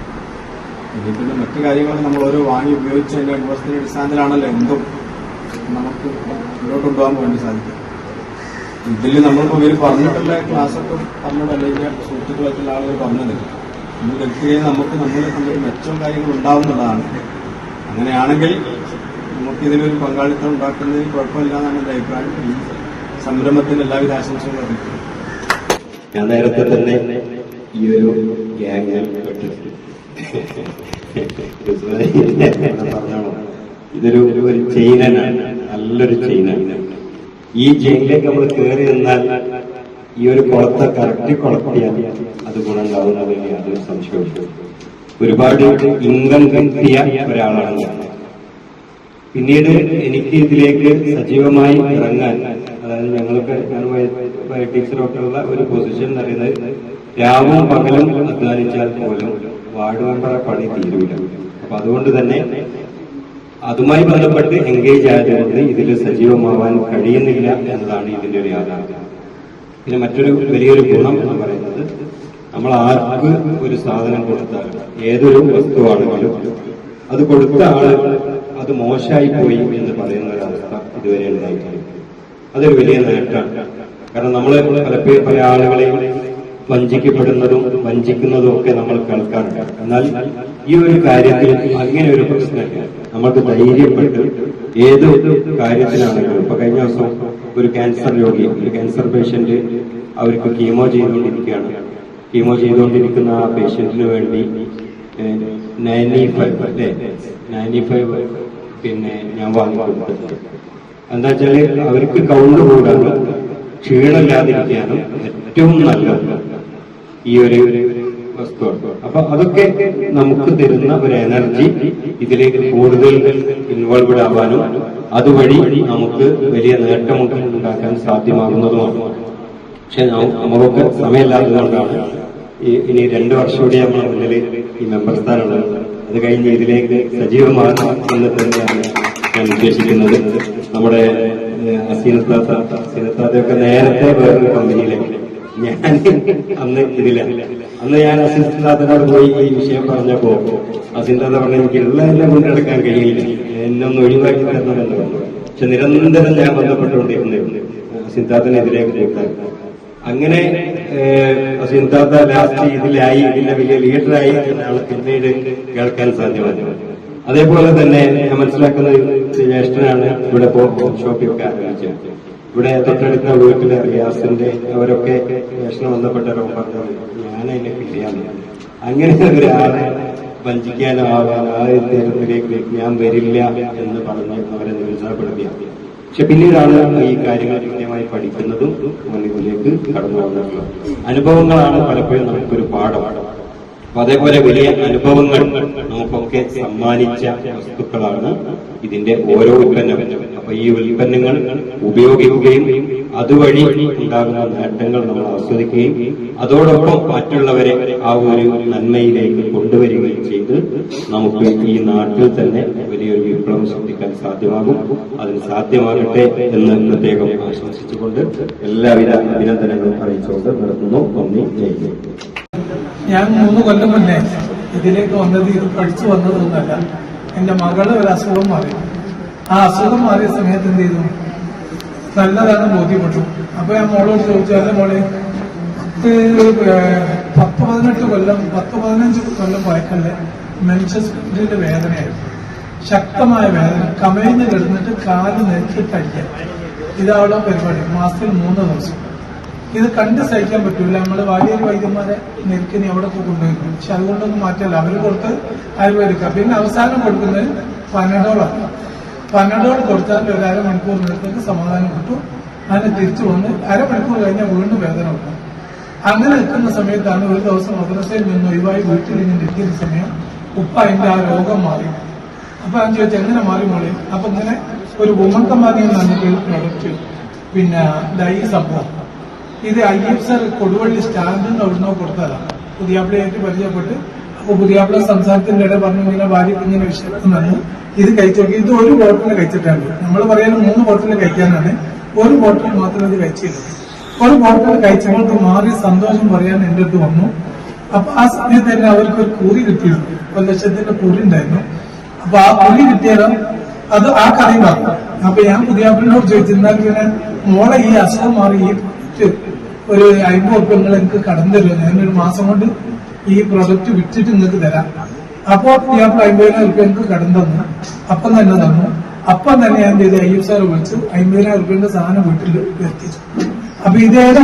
Speaker 8: ഇനി പിന്നെ മറ്റു കാര്യങ്ങൾ നമ്മൾ ഓരോ വാങ്ങി ഉപയോഗിച്ച് അതിന്റെ അനുഭവത്തിന്റെ അടിസ്ഥാനത്തിലാണല്ലോ എന്തും നമുക്ക് മുന്നോട്ട് കൊണ്ടുപോകാൻ വേണ്ടി സാധിക്കും. ഇതിൽ നമ്മളിപ്പോ ഇവർ പറഞ്ഞിട്ടുള്ള ക്ലാസ്സൊക്കെ പറഞ്ഞതല്ല അല്ലെങ്കിൽ സുഹൃത്തുക്കളായിട്ടുള്ള ആളുകൾ പറഞ്ഞത് നമ്മൾ വ്യക്തിയെ നമുക്ക് നമ്മളെ സംബന്ധിച്ച് മെച്ചം കാര്യങ്ങൾ ഉണ്ടാവുന്നതാണ്. അങ്ങനെയാണെങ്കിൽ നമുക്കിതിലൊരു പങ്കാളിത്തം ഉണ്ടാക്കുന്നതിൽ കുഴപ്പമില്ല എന്നാണ് എന്റെ അഭിപ്രായം. ഈ സംരംഭത്തിന് എല്ലാവിധ ആശംസകളും
Speaker 9: ഞാൻ നേരത്തെ തന്നെ ഈ ഒരു ഗ്യാങ്ങിൽ ഇതൊരു ഒരു ചെയിനാണ് നല്ലൊരു ചെയിനാണ് ഈ ചെയിനിലേക്ക് നമ്മൾ കയറി നിന്നാൽ ഈ ഒരു കുളത്തെ കറക്റ്റ് കുളത്തിയാൽ അത് ഗുണമുണ്ടാവുന്നതിൽ യാതൊരു സംശയമില്ല ഒരുപാട് ഇൻകം കിട്ടിയ ഒരാളാണ് പിന്നീട് എനിക്ക് ഇതിലേക്ക് സജീവമായി ഇറങ്ങാൻ അതായത് ഞങ്ങൾക്ക് ഞാൻ ബയോട്ടിക്സിലോട്ടുള്ള ഒരു പൊസിഷൻ എന്ന് പറയുന്നത് രാവും പകലും അധ്വാനിച്ചാൽ പോലും വാർഡ് മെമ്പറെ പണി തീരൂല. അപ്പൊ അതുകൊണ്ട് തന്നെ അതുമായി ബന്ധപ്പെട്ട് എൻഗേജ് ആയതുകൊണ്ട് ഇതിൽ സജീവമാവാൻ കഴിയുന്നില്ല എന്നതാണ് ഇതിന്റെ ഒരു യാഥാർത്ഥ്യം. പിന്നെ മറ്റൊരു വലിയൊരു ഗുണം എന്ന് പറയുന്നത് നമ്മൾ ആർക്ക് ഒരു സാധനം കൊടുത്താൽ ഏതൊരു വസ്തുവാണെങ്കിലും അത് കൊടുത്ത ആൾ അത് മോശമായി പോയി എന്ന് പറയുന്ന ഒരു അവസ്ഥ ഇതുവരെ ഉണ്ടായിട്ടില്ല. അതൊരു വലിയ നേട്ടമാണ്. കാരണം നമ്മൾ പലപ്പോഴും പല ആളുകളെയും വഞ്ചിക്കപ്പെടുന്നതും വഞ്ചിക്കുന്നതും ഒക്കെ നമ്മൾ കേൾക്കാറുണ്ട് എന്നാൽ ഈ ഒരു കാര്യത്തിൽ അങ്ങനെ ഒരു പ്രശ്നമില്ല നമുക്ക് ധൈര്യപ്പെട്ട് ഏത് കാര്യത്തിലാണെങ്കിലും ഇപ്പൊ കഴിഞ്ഞ ദിവസം ഒരു ക്യാൻസർ രോഗി ഒരു ക്യാൻസർ പേഷ്യന്റ് അവർക്ക് കീമോ ചെയ്തുകൊണ്ടിരിക്കുകയാണ്. കീമോ ചെയ്തുകൊണ്ടിരിക്കുന്ന ആ പേഷ്യന്റിന് വേണ്ടി നയന്റി ഫൈവ് അല്ലേ? നയന്റി ഫൈവ് പിന്നെ ഞാൻ വാങ്ങിക്കൊടുത്തിട്ടുണ്ട് എന്താ വെച്ചാൽ അവർക്ക് കൗണ്ട് കൂടാനും ക്ഷീണമില്ലാതിരിക്കാനും ഏറ്റവും നല്ലത് ഈ ഒരു വസ്തുവാണ്. അപ്പൊ അതൊക്കെ നമുക്ക് തരുന്ന ഒരു എനർജി ഇതിലേക്ക് കൂടുതൽ ഇൻവോൾവ്ഡ് ആവാനും അതുവഴി നമുക്ക് വലിയ നേട്ടം ഉണ്ടാക്കാൻ സാധ്യമാകുന്നതുമാണ്. പക്ഷെ നമുക്കൊക്കെ സമയമില്ലാത്തതുകൊണ്ടാണ് ഇനി രണ്ടു വർഷം കൂടി നമ്മൾ മുന്നിൽ ഈ മെമ്പർ സ്ഥാനമുള്ളത്. അത് കഴിഞ്ഞ് ഇതിലേക്ക് സജീവമാകണം എന്ന് തന്നെയാണ് ഞാൻ ഉദ്ദേശിക്കുന്നത്. നമ്മുടെ അസീനത്താത്ത അസീനത്താത്തയൊക്കെ നേരത്തെ വേറൊരു കമ്പനിയിലേക്ക് ഞാൻ അന്ന് ഇതില്ല. അന്ന് ഞാൻ അസിസ്ഥാത്തിനോട് പോയി ഈ വിഷയം പറഞ്ഞപ്പോ അസിന്താത്ത പറഞ്ഞ എനിക്ക് എല്ലാം എല്ലാം കൊണ്ടെടുക്കാൻ കഴിയില്ല. എന്നൊന്ന് ഒഴിവാക്കി തരണമെന്ന് പക്ഷെ നിരന്തരം ഞാൻ ബന്ധപ്പെട്ടുകൊണ്ടിരുന്നു. അസിന്താത്തിനെതിരെ കൂട്ടാൻ അങ്ങനെ സിന്താത്ത ലാസ്റ്റ് ഇതിലായി. ഇതിന്റെ വലിയ ലീഡറായി എന്നാണ് പിന്നീട് കേൾക്കാൻ സാധ്യമായത് അതേപോലെ തന്നെ ഞാൻ മനസ്സിലാക്കുന്നത് ജ്യേഷ്ഠനാണ്. ഇവിടെ ഷോപ്പിംഗ് ആരംഭിച്ചത് ഇവിടെ തൊട്ടടുത്ത വീട്ടിലെ റിയാസിന്റെ അവരൊക്കെ വേഷണം ബന്ധപ്പെട്ടവരും പറഞ്ഞത് ഞാൻ അതിനെ പിടിയാണ് അങ്ങനെ ഒരാളെ വഞ്ചിക്കാനാവാൻ ആ ഒരു തരത്തിലേക്ക് ഞാൻ വരില്ല എന്ന് പറഞ്ഞ് അവരെ നിരുത്സാഹപ്പെടുത്തിയാണ് പക്ഷെ പിന്നീടാണ് ഈ കാര്യങ്ങൾ കൃത്യമായി പഠിക്കുന്നതും മുന്നിലേക്ക് കടന്നു വന്നിട്ടുള്ളത് അനുഭവങ്ങളാണ് പലപ്പോഴും നമുക്കൊരു പാഠമാണ് അപ്പൊ അതേപോലെ വലിയ അനുഭവങ്ങൾ നമുക്കൊക്കെ സമ്മാനിച്ച വസ്തുക്കളാണ് ഇതിന്റെ ഓരോ ഉൽപ്പന്നം. അപ്പൊ ഈ ഉൽപ്പന്നങ്ങൾ ഉപയോഗിക്കുകയും അതുവഴി ഉണ്ടാകുന്ന നേട്ടങ്ങൾ നമ്മൾ ആസ്വദിക്കുകയും അതോടൊപ്പം മറ്റുള്ളവരെ ആ ഒരു നന്മയിലേക്ക് കൊണ്ടുവരികയും ചെയ്ത് നമുക്ക് ഈ നാട്ടിൽ തന്നെ വലിയൊരു വിപ്ലവം സൃഷ്ടിക്കാൻ സാധ്യമാകും. അതിന് സാധ്യമാകട്ടെ എന്ന് പ്രത്യേകം ആശംസിച്ചുകൊണ്ട് എല്ലാവിധ അഭിനന്ദനങ്ങളും അറിയിച്ചുകൊണ്ട് നിർത്തുന്നു. നന്ദി. ജയിക്കും
Speaker 10: ഞാൻ മൂന്ന് കൊല്ലം മുന്നേ ഇതിലേക്ക് വന്നത് ഇത് പഠിച്ചു വന്നതൊന്നല്ല എന്റെ മകൾ ഒരു അസുഖം മാറി. ആ അസുഖം മാറിയ സമയത്ത് എന്ത് ചെയ്തു? നല്ലതാണ് ബോധ്യപ്പെട്ടു. അപ്പൊ ഞാൻ മോളോട് ചോദിച്ചു അല്ല മോളെ പത്ത് പത്ത് പതിനെട്ട് കൊല്ലം പത്ത് പതിനഞ്ച് കൊല്ലം പഴക്കല്ലേ മെൻസസിന്റെ വേദനയായിരുന്നു. ശക്തമായ വേദന. കമഴ്ന്ന് കിടന്നിട്ട് കാൽ നെറ്റിട്ടടിക്കാൻ ഇതാവുള്ള പരിപാടി. മാസത്തിൽ മൂന്ന് ദിവസം. ഇത് കണ്ട് സഹിക്കാൻ പറ്റൂല. നമ്മൾ വലിയ വൈദ്യന്മാരെ നെരുക്കിനി അവിടെ കൊണ്ടുപോയി. പക്ഷെ അതുകൊണ്ടൊന്നും മാറ്റല്ല. അവർ കൊടുത്ത് ആയുർവേദിക്ക പിന്നെ അവസാനം കൊടുക്കുന്നത് പനഡോളാണ് പനഡോൾ കൊടുത്താൽ ഒരു അരമണിക്കൂർ നേരത്തേക്ക് സമാധാനം കിട്ടും. അതിനെ തിരിച്ചു വന്ന് അരമണിക്കൂർ കഴിഞ്ഞാൽ വീണ്ടും വേദന ഉണ്ടാവും. അങ്ങനെ നിൽക്കുന്ന സമയത്താണ് ഒരു ദിവസം മദ്രസയിൽ നിന്ന് ഒഴിവായി വീട്ടിൽ നിന്ന് ഇരിക്കുന്ന സമയം ഉപ്പ അതിന്റെ ആ രോഗം മാറി. അപ്പൊ ഞാൻ ചോദിച്ചു എങ്ങനെ മാറി മോളി? അപ്പൊ ഇങ്ങനെ ഒരു വുമൺ കമ്പാനി പ്രൊഡക്റ്റ് പിന്നെ ഡൈ സംഭവം. ഇത് എഫ് സർ കൊടുവള്ളി സ്റ്റാൻഡിന് അവിടുന്ന് കൊടുത്തതാണ് പുതിയാപ്പിളയായിട്ട് പരിചയപ്പെട്ട് അപ്പൊ പുതിയാപ്പിള സംസാരത്തിന്റെ ഇടയിൽ പറഞ്ഞു ഇങ്ങനെ ഭാര്യ ഇങ്ങനെ വിശ്വസിക്കുന്നതാണ് ഇത് കഴിച്ചു നോക്കി ഇത് ഒരു ബോട്ടിൽ കഴിച്ചിട്ടാണ്. നമ്മൾ പറയുന്നത് മൂന്ന് ബോട്ടിൽ കഴിക്കാനാണ്. ഒരു ബോട്ടിൽ മാത്രം ഇത് കഴിച്ചില്ല ഒരു ബോട്ടിൽ കഴിച്ചപ്പോൾ മാറി സന്തോഷം പറയാൻ എന്റെ അടുത്ത് വന്നു. അപ്പൊ ആ സമയത്ത് തന്നെ അവർക്ക് ഒരു കുറി കിട്ടിയിരുന്നു. ലക്ഷത്തിന്റെ കുറി ഉണ്ടായിരുന്നു. അപ്പൊ ആ കുറി കിട്ടിയാലും അത് ആ കഥയും അപ്പൊ ഞാൻ പുതിയാപ്പിളിനോട് ചോദിച്ചിരുന്നാൽ ഇങ്ങനെ മോളെ ഈ അസുഖം മാറി ഈ ഒരു അമ്പത് ഉറുപ്പ്യങ്ങൾ എനിക്ക് കടം തരുമോ? ഞാൻ ഒരു മാസം കൊണ്ട് ഈ പ്രൊഡക്റ്റ് വിറ്റിട്ട് നിങ്ങൾക്ക് തരാം. അപ്പോ ഞാൻ അമ്പതിനായിരം ഉറുപ്പ്യ എനിക്ക് കടം തന്നു. അപ്പം തന്നെ തന്നു. അപ്പം തന്നെ ഞാൻ ചെയ്ത് അയ്യു സാർ വിളിച്ച്. അമ്പതിനായിരം റുപ്യന്റെ സാധനം വീട്ടിൽ എത്തിച്ചു. അപ്പൊ ഇതേതാ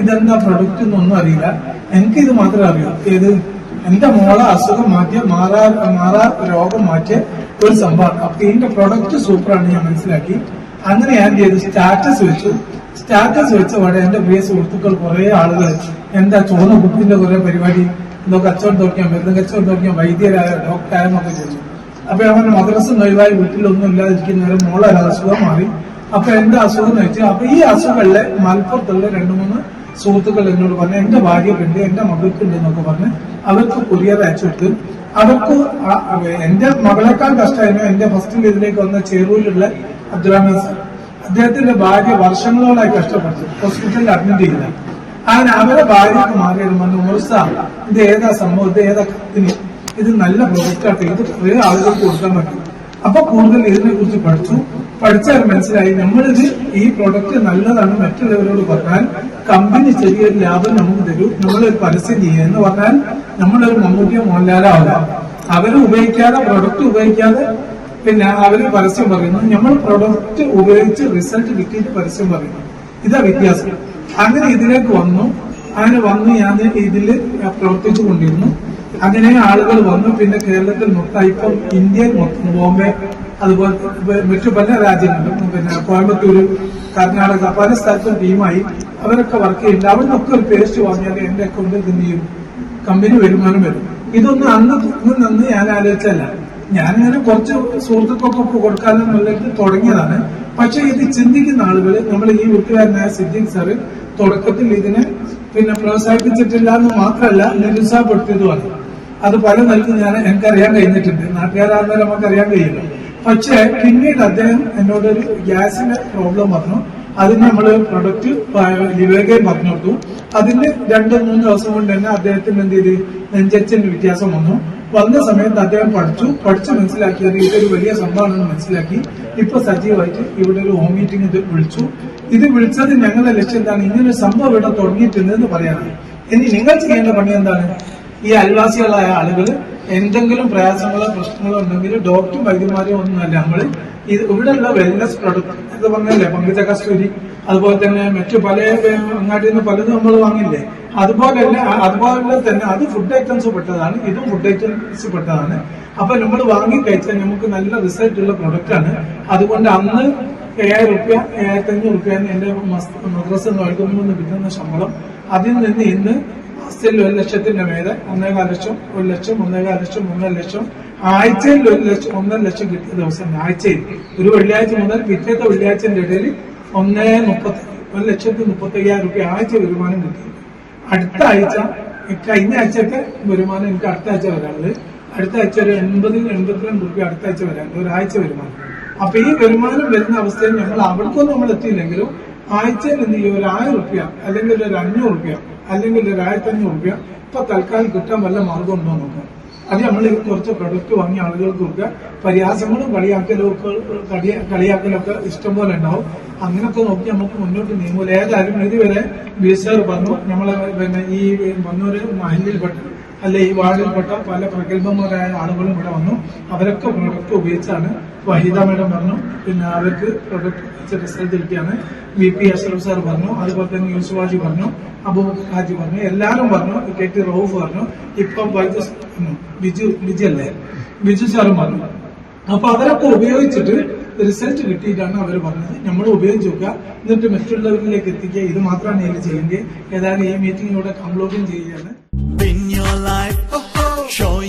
Speaker 10: ഇതെന്താ പ്രൊഡക്റ്റ് എന്നൊന്നും അറിയില്ല. എനിക്ക് ഇത് മാത്രമേ അറിയൂ. ഏത്? എന്റെ മോളെ അസുഖം മാറ്റിയ മാറാ മാറാ രോഗം മാറ്റിയ ഒരു സംഭവം അപ്പൊ ഇതിന്റെ പ്രൊഡക്റ്റ് സൂപ്പറാണ് ഞാൻ മനസ്സിലാക്കി. അങ്ങനെ ഞാൻ ചെയ്തു. സ്റ്റാറ്റസ് വെച്ചു. സ്റ്റാറ്റസ് വെച്ച പാടെ എന്റെ പ്രിയ സുഹൃത്തുക്കൾ കുറെ ആളുകൾ എന്താ ചുവന്ന കുപ്പിന്റെ കുറെ പരിപാടി എന്തോ കച്ചവടം തുറക്കാൻ മരുന്ന് കച്ചവടം തുറക്കാൻ വൈദ്യരായ ഡോക്ടറായെന്നൊക്കെ ചോദിച്ചു അപ്പൊ അവന്റെ മദ്രസ നൊഴിവായി വീട്ടിലൊന്നും ഇല്ലാതിരിക്കുന്നവരെ മോളെ ഒരു അസുഖം മാറി. അപ്പൊ എന്റെ അസുഖം എന്ന് വെച്ചാൽ അപ്പൊ ഈ അസുഖങ്ങളിലെ മലപ്പുറത്തുള്ള രണ്ടു മൂന്ന് സുഹൃത്തുക്കൾ എന്നോട് പറഞ്ഞു എന്റെ ഭാര്യക്കുണ്ട് എന്റെ മകൾക്കുണ്ട് എന്നൊക്കെ പറഞ്ഞ് അവർക്ക് കൊറിയർ അയച്ചു കൊടുത്ത്. അവർക്ക് എന്റെ മകളെക്കാൾ കഷ്ടമായിരുന്നു. എന്റെ ഫസ്റ്റിൽ ഇതിലേക്ക് വന്ന ചേറൂരിലുള്ള അബ്ദുറഹ്മാൻ സാർ. അദ്ദേഹത്തിന്റെ ഭാര്യ വർഷങ്ങളോളായി കഷ്ടപ്പെട്ടു ഹോസ്പിറ്റലിൽ അഡ്മിറ്റ് ചെയ്ത അങ്ങനെ അവരെ ഭാര്യക്ക് മാറിയത് പറഞ്ഞു മുർസ ഇത് ഏതാ സംഭവം? ഇത് ഏതാ കമ്പനി ഇത് നല്ല പ്രൊജക്റ്റാണ് ഇത് കുറെ ആളുകൾക്ക് കൊടുക്കാൻ പറ്റും. അപ്പൊ കൂടുതൽ ഇതിനെ കുറിച്ച് പഠിച്ചു. പഠിച്ചാൽ മനസ്സിലായി നമ്മളിത് ഈ പ്രൊഡക്റ്റ് നല്ലതാണ് മറ്റുള്ളവരോട് പറഞ്ഞാൽ കമ്പനി ചെറിയൊരു ലാഭം നമുക്ക് തരും. നമ്മളൊരു പരസ്യം ചെയ്യുക എന്ന് പറഞ്ഞാൽ നമ്മളൊരു മമ്മൂട്ടിയോ മോഹൻലാലോ ആവാം. അവർ ഉപയോഗിക്കാതെ പ്രൊഡക്റ്റ് ഉപയോഗിക്കാതെ പിന്നെ അവർ പരസ്യം പറയുന്നു. നമ്മൾ പ്രൊഡക്റ്റ് ഉപയോഗിച്ച് റിസൾട്ട് കിട്ടിയിട്ട് പരസ്യം പറയുന്നു. ഇതാ വ്യത്യാസം. അങ്ങനെ ഇതിലേക്ക് വന്നു. അങ്ങനെ വന്ന് ഞാൻ ഇതിൽ പ്രവർത്തിച്ചു കൊണ്ടിരുന്നു. അങ്ങനെ ആളുകൾ വന്നു. പിന്നെ കേരളത്തിൽ മൊത്തം ഇപ്പം ഇന്ത്യയിൽ മൊത്തം ബോംബെ അതുപോലെ മറ്റു പല രാജ്യങ്ങളിലും പിന്നെ കോയമ്പത്തൂര് കർണാടക പല സ്ഥലത്തും ടീമായി. അവരൊക്കെ വർക്ക് ചെയ്യുന്നുണ്ട്. അവിടുന്നൊക്കെ ഒരു പേസ്റ്റ് വാങ്ങിയാൽ എന്റെ അക്കൗണ്ടിൽ എന്ത് ചെയ്യും? കമ്പനി വരുമാനം വരും. ഇതൊന്നും അന്ന് നിന്ന് ഞാൻ ആലോചിച്ചല്ല ഞാനിങ്ങനെ കുറച്ച് സുഹൃത്തുക്കൾക്കൊക്കെ കൊടുക്കാനെന്നുള്ളത് തുടങ്ങിയതാണ്. പക്ഷെ ഇത് ചിന്തിക്കുന്ന ആളുകൾ നമ്മൾ ഈ വീട്ടുകാരനായ സിദ്ദീഖ് സാറ് തുടക്കത്തിൽ ഇതിനെ പിന്നെ പ്രോത്സാഹിപ്പിച്ചിട്ടില്ല എന്ന് മാത്രമല്ല നിരുത്സാഹപ്പെടുത്തിയതുമാണ്. അത് പല നിലക്കും ഞാൻ എനിക്കറിയാൻ കഴിഞ്ഞിട്ടുണ്ട്. നാട്ടുകാരാകുമ്പോൾ നമുക്ക് അറിയാൻ കഴിയില്ല പക്ഷേ പിന്നീട് അദ്ദേഹം എന്നോടൊരു ഗ്യാസിന്റെ പ്രോബ്ലം പറഞ്ഞു അതിന് നമ്മൾ പ്രൊഡക്റ്റ് ലിവേഗയും പറഞ്ഞു കൊടുത്തു അതിന് രണ്ട് മൂന്ന് ദിവസം കൊണ്ട് തന്നെ അദ്ദേഹത്തിന് എന്ത് ചെയ്ത്? നെഞ്ചച്ചിന് വ്യത്യാസം വന്നു. വന്ന സമയത്ത് അദ്ദേഹം പഠിച്ചു. പഠിച്ച് മനസ്സിലാക്കിയത് ഇതൊരു വലിയ സംഭവമാണെന്ന് മനസ്സിലാക്കി. ഇപ്പൊ സജീവമായിട്ട് ഇവിടെ ഒരു ഹോം മീറ്റിംഗ് ഇത് വിളിച്ചു. ഇത് വിളിച്ചത് ഞങ്ങളുടെ ലക്ഷ്യം എന്താണ്? ഇങ്ങനൊരു സംഭവം ഇവിടെ തുടങ്ങിയിട്ടുണ്ടെന്ന് പറയാനാണ്. ഇനി നിങ്ങൾ ചെയ്യേണ്ട പണി എന്താണ്? ഈ അയൽവാസികളായ ആളുകൾ എന്തെങ്കിലും പ്രയാസങ്ങളോ പ്രശ്നങ്ങളോ ഉണ്ടെങ്കിൽ ഡോക്ടറും വൈദ്യന്മാരെയോ ഒന്നുമല്ല. നമ്മൾ ഇത് ഇവിടെയുള്ള വെൽനസ് പ്രൊഡക്റ്റ് എന്ന് പറഞ്ഞല്ലേ? പങ്കജ കസ്തൂരി. അതുപോലെ തന്നെ മറ്റു പല അങ്ങാട്ടിൽ നിന്ന് പലതും നമ്മൾ വാങ്ങില്ലേ? അതുപോലെ തന്നെ അതുപോലെ തന്നെ അത് ഫുഡ് ഐറ്റംസ് പെട്ടതാണ് ഇതും ഫുഡ് ഐറ്റംസ് പെട്ടതാണ്. അപ്പൊ നമ്മൾ വാങ്ങി കഴിച്ചാൽ നമുക്ക് നല്ല റിസൾട്ട് ഉള്ള പ്രൊഡക്റ്റ് ആണ്. അതുകൊണ്ട് അന്ന് ഏഴായിരം റുപ്യ ഏഴായിരത്തി അഞ്ഞൂറ് റുപ്യ എന്റെ മദ്രസ നൽകുമ്പോൾ കിട്ടുന്ന ശമ്പളം. അതിൽ നിന്ന് ഇന്ന് മാസത്തിൽ ഒരു ലക്ഷത്തിന്റെ മേലെ ഒന്നേകാൽ ലക്ഷം ഒരു ലക്ഷം ഒന്നേകാൽ ലക്ഷം ഒന്നര ലക്ഷം ആഴ്ചയിൽ ഒരു ലക്ഷം ഒന്നര ലക്ഷം കിട്ടിയ ദിവസം ആഴ്ചയിൽ. ഒരു വെള്ളിയാഴ്ച മുതൽ പിറ്റേത്തെ വെള്ളിയാഴ്ചന്റെ ഇടയിൽ ഒന്നേ മുപ്പത്തി ഒരു ലക്ഷത്തി മുപ്പത്തി അയ്യായിരം റുപ്യ ആഴ്ച വരുമാനം കിട്ടി. അടുത്ത ആഴ്ച കഴിഞ്ഞ ആഴ്ചത്തെ വരുമാനം എനിക്ക് അടുത്ത ആഴ്ച വരാനുള്ളത്. അടുത്ത ആഴ്ച ഒരു എൺപത് എൺപത്തിരണ്ട് റുപ്യ അടുത്ത ആഴ്ച വരാനുള്ളത്. ഒരാഴ്ച വരുമാനം. അപ്പൊ ഈ വരുമാനം വരുന്ന അവസ്ഥയിൽ ഞങ്ങൾ അവിടേക്കൊന്നും നമ്മൾ എത്തിയില്ലെങ്കിലും ആഴ്ചയിൽ നിന്ന് ഈ ഒരു ആയിരം റുപ്യ അല്ലെങ്കിൽ ഒരു അഞ്ഞൂറ് റുപ്യ അല്ലെങ്കിൽ ഒരു ആയിരത്തി അഞ്ഞൂറ് റുപ്യ ഇപ്പൊ തൽക്കാലം കിട്ടാൻ വല്ല മാർഗം ഉണ്ടോ നോക്കാം. അത് നമ്മൾ കുറച്ച് പ്രൊഡക്റ്റ് വാങ്ങിയ കൊടുക്കുക പരിഹാസങ്ങളും കളിയാക്കലും ഒക്കെ കളിയ- കളിയാക്കലൊക്കെ ഇഷ്ടംപോലെ ഉണ്ടാവും. അങ്ങനെയൊക്കെ നോക്കി നമുക്ക് മുന്നോട്ട് നീങ്ങൂല ഏതായാലും ഇതുവരെ ബി എസ് ആർ പറഞ്ഞു. നമ്മളെ പിന്നെ ഈ വന്നൊരു മഹലിൽപ്പെട്ട അല്ലെ ഈ വാർഡിൽപ്പെട്ട പല പ്രഗത്ഭന്മാരായ ആളുകളും ഇവിടെ വന്നു. അവരൊക്കെ പ്രൊഡക്റ്റ് ഉപയോഗിച്ചാണ് വഹിദ മേഡം പറഞ്ഞു. പിന്നെ അവർക്ക് പ്രൊഡക്റ്റ് റിസൾട്ട് കിട്ടിയാണ് വി പി അഷ്റഫ് സാർ പറഞ്ഞു. അതുപോലെ തന്നെ യൂസുബാജി പറഞ്ഞു. അബൂബക്കർ ഹാജി പറഞ്ഞു. എല്ലാവരും പറഞ്ഞു. കെ ടി റൌഫ് പറഞ്ഞു. ഇപ്പം വൈദ്യ ബിജു ബിജു അല്ലേ? ബിജു സാറും പറഞ്ഞു. അപ്പൊ അവരൊക്കെ ഉപയോഗിച്ചിട്ട് റിസൾട്ട് കിട്ടിയിട്ടാണ് അവർ പറഞ്ഞത്. നമ്മൾ ഉപയോഗിച്ച് നോക്കുക. എന്നിട്ട് മറ്റുള്ളവരിലേക്ക് എത്തിക്കുക. ഇത് മാത്രമാണ് ഇതിൽ ചെയ്യേണ്ടത് ഏതായാലും ഈ മീറ്റിംഗിലൂടെ കംപ്ലീറ്റും ചെയ്യുകയാണ്.
Speaker 11: Show